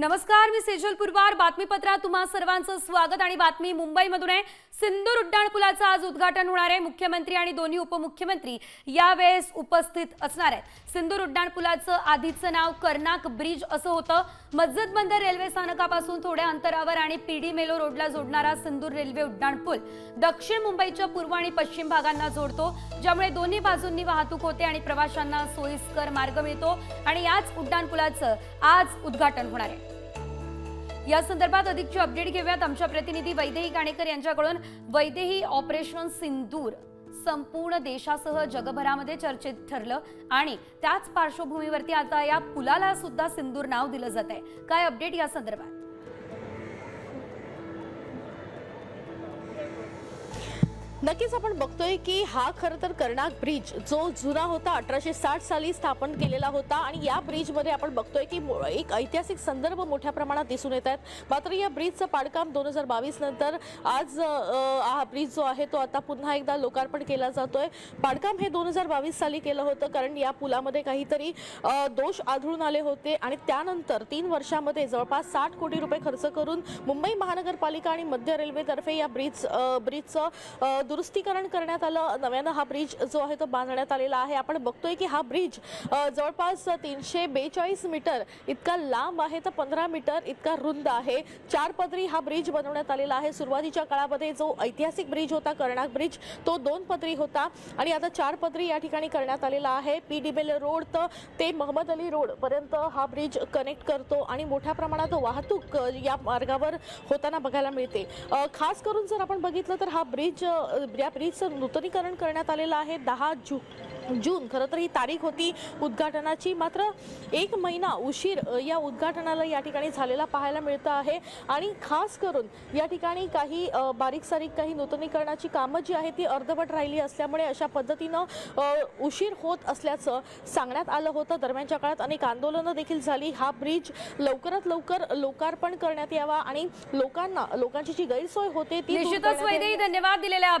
नमस्कार मी सेजल पुरवार. बातमीपत्रात तुम्हा सर्वांचं स्वागत आणि बातमी मुंबईमधून आहे. सिंदूर उड्डाणपुलाचं आज उद्घाटन होणार आहे. मुख्यमंत्री आणि दोन्ही उपमुख्यमंत्री यावेळेस उपस्थित असणार आहेत. सिंदूर उड्डाणपुलाचं आधीचं नाव कर्नाक ब्रिज असं होतं. मज्जत बंदर रेल्वे स्थानकापासून थोड्या अंतरावर आणि पीडी मेलो रोडला जोडणारा सिंदूर रेल्वे उड्डाणपूल दक्षिण मुंबईच्या पूर्व आणि पश्चिम भागांना जोडतो ज्यामुळे दोन्ही बाजूंनी वाहतूक होते आणि प्रवाशांना सोयीस्कर मार्ग मिळतो. आणि याच उड्डाणपुलाचं आज उद्घाटन होणार आहे. या संदर्भात अधिकची अपडेट घेऊयात. आमच्या प्रतिनिधी वैदेही गाणेकर यांच्याकडून. वैदेही ऑपरेशन सिंदूर संपूर्ण देशासह जगभरामध्ये चर्चेत ठरलं आणि त्याच पार्श्वभूमीवरती आता या पुलाला सुद्धा सिंदूर नाव दिलं जात आहे काय अपडेट या संदर्भात? नक्कीच आपण बघतोय की हा खरं तर कर्णाक ब्रिज जो जुना होता अठराशे साठ साली स्थापन केलेला होता आणि या ब्रिजमध्ये आपण बघतोय की एक ऐतिहासिक संदर्भ मोठ्या प्रमाणात दिसून येत आहेत. मात्र या ब्रिजचं पाडकाम दोन हजार बावीस नंतर आज हा ब्रिज जो आहे तो आता पुन्हा एकदा लोकार्पण केला जातोय. पाडकाम हे दोन हजार बावीस साली केलं होतं कारण या पुलामध्ये काहीतरी दोष आढळून आले होते आणि त्यानंतर तीन वर्षामध्ये जवळपास साठ कोटी रुपये खर्च करून मुंबई महानगरपालिका आणि मध्य रेल्वेतर्फे या ब्रिज ब्रिजचं दुरुस्तीकरण करण्यात आलं. नव्यानं हा ब्रिज जो आहे तो बांधण्यात आलेला आहे. आपण बघतोय की हा ब्रिज जवळपास तीनशे बेचाळीस मीटर इतका लांब आहे तर पंधरा मीटर इतका रुंद आहे. चार पदरी हा ब्रिज बनवण्यात आलेला आहे. सुरुवातीच्या काळामध्ये जो ऐतिहासिक ब्रिज होता कर्णाक ब्रिज तो दोन पदरी होता. आणि आता चार पदरी या ठिकाणी करण्यात आलेला आहे. पी डीबेल रोड तर ते महमद अली रोड पर्यंत हा ब्रिज कनेक्ट करतो आणि मोठ्या प्रमाणात वाहतूक या मार्गावर होताना बघायला मिळते. खास करून जर आपण बघितलं तर हा ब्रिज या ब्रिजचं नूतनीकरण करण्यात आलेलं आहे. दहा जू जून खरं तर ही तारीख होती उद्घाटनाची. मात्र एक महिना उशीर या उद्घाटनाला या ठिकाणी झालेला पाहायला मिळतं आहे. आणि खास करून या ठिकाणी काही बारीक सारीक काही नूतनीकरणाची कामं जी आहेत ती अर्धवट राहिली असल्यामुळे अशा पद्धतीनं उशीर होत असल्याचं सांगण्यात आलं होतं. दरम्यानच्या काळात अनेक आंदोलनं देखील झाली. हा ब्रिज लवकरात लवकर लोकार्पण करण्यात यावा आणि लोकांना लोकांची जी गैरसोय होते ती धन्यवाद दिलेल्या